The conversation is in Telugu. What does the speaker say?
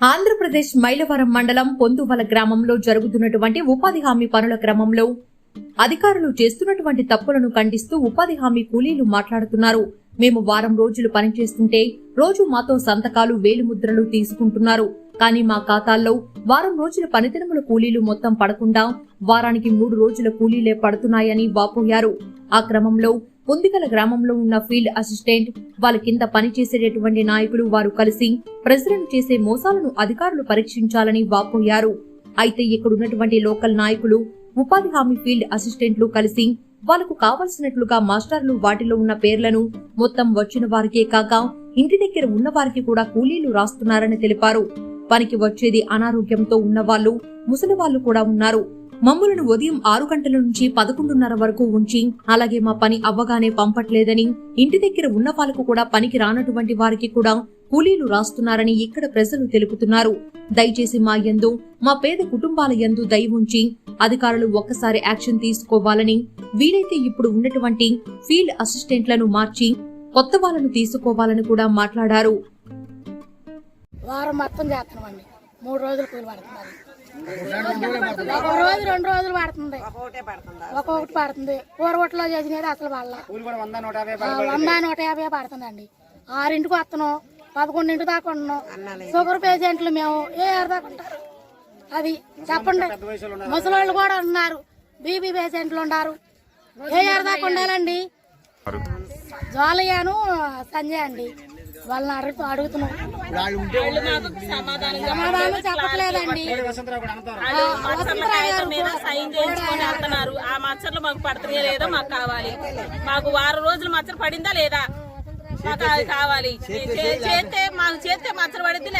ఆంధ్రప్రదేశ్ మైలవరం మండలం పొందువల గ్రామంలో జరుగుతున్నటువంటి ఉపాధి హామీ పనుల క్రమంలో అధికారులు చేస్తున్నటువంటి తప్పులను ఖండిస్తూ ఉపాధి హామీ కూలీలు మాట్లాడుతున్నారు. మేము వారం రోజులు పనిచేస్తుంటే రోజు మాతో సంతకాలు వేలిముద్రలు తీసుకుంటున్నారు. కానీ మా ఖాతాల్లో వారం రోజుల పనిదినముల కూలీలు మొత్తం పడకుండా వారానికి మూడు రోజుల కూలీలే పడుతున్నాయని వాపోయారు. ఆ క్రమంలో పొందికల గ్రామంలో ఉన్న ఫీల్డ్ అసిస్టెంట్ వాళ్ళ కింద పనిచేసేటటువంటి నాయకులు వారు కలిసి ప్రజలను చేసే మోసాలను అధికారులు పరీక్షించాలని వాపోయారు. అయితే ఇక్కడున్నటువంటి లోకల్ నాయకులు ఉపాధి హామీ ఫీల్డ్ అసిస్టెంట్లు కలిసి వాళ్ళకు కావలసినట్లుగా మాస్టర్లు వాటిలో ఉన్న పేర్లను మొత్తం వచ్చిన వారికే కాక ఇంటి దగ్గర ఉన్న వారికి కూడా కూలీలు రాస్తున్నారని తెలిపారు. పనికి వచ్చేది అనారోగ్యంతో ఉన్నవాళ్ళు ముసలి వాళ్ళు కూడా ఉన్నారు. మమ్ములను ఉదయం ఆరు గంటల నుంచి పదకొండున్నర వరకు ఉంచి అలాగే మా పని అవ్వగానే పంపట్లేదని ఇంటి దగ్గర ఉన్న వాళ్ళకు కూడా పనికి రానటువంటి వారికి కూడా కూలీలు రాస్తున్నారని ఇక్కడ ప్రజలు తెలుపుతున్నారు. దయచేసి మా యందు మా పేద కుటుంబాల యందు దయ ఉంచి అధికారులు ఒక్కసారి యాక్షన్ తీసుకోవాలని వీలైతే ఇప్పుడు ఉన్నటువంటి ఫీల్డ్ అసిస్టెంట్లను మార్చి కొత్త వాళ్ళను తీసుకోవాలని కూడా మాట్లాడారు. వారం మొత్తం చేస్తున్నామండి. మూడు రోజులు కూలి పడుతున్నారు ఒక రోజు రెండు రోజులు పడుతుంది. ఒక్కొక్కటి పడుతుంది. కూరగొట్టలో చేసినది అసలు వాళ్ళ. కూలి కూడా వంద నూట యాభై పడుతుందండి. ఆరింటికి వస్తున్నాం పదకొండింటి దాకా ఉంటున్నాం షుగర్ పేషెంట్లు మేము ఏ ఆరు దాకా ఉంటారు? అది చెప్పండి. ముసలోళ్ళు కూడా ఉన్నారు. బీబీ పేషెంట్లు ఉన్నారు. ఏ ఆరు దాకా ఉండాలండి? జ్వాలయ్యాను సంజయ్ అండి. వాళ్ళని అడుగుతూ అడుగుతున్నాం. సమాధానం చెప్పట్లేదండి. వసంతరావు కూడా అంటారు ఆ, వసంతరావు గారు మీద సైన్ చేయించుకొని వెళ్తున్నారు. ఆ మచ్చర్లు మాకు పడుతున్నాయో లేదో మాకు కావాలి. మాకు వారం రోజులు మచ్చరు పడిందా లేదా? మాకు అది కావాలి. చేస్తే మాకు చేస్తే మచ్చరు పడిద్ది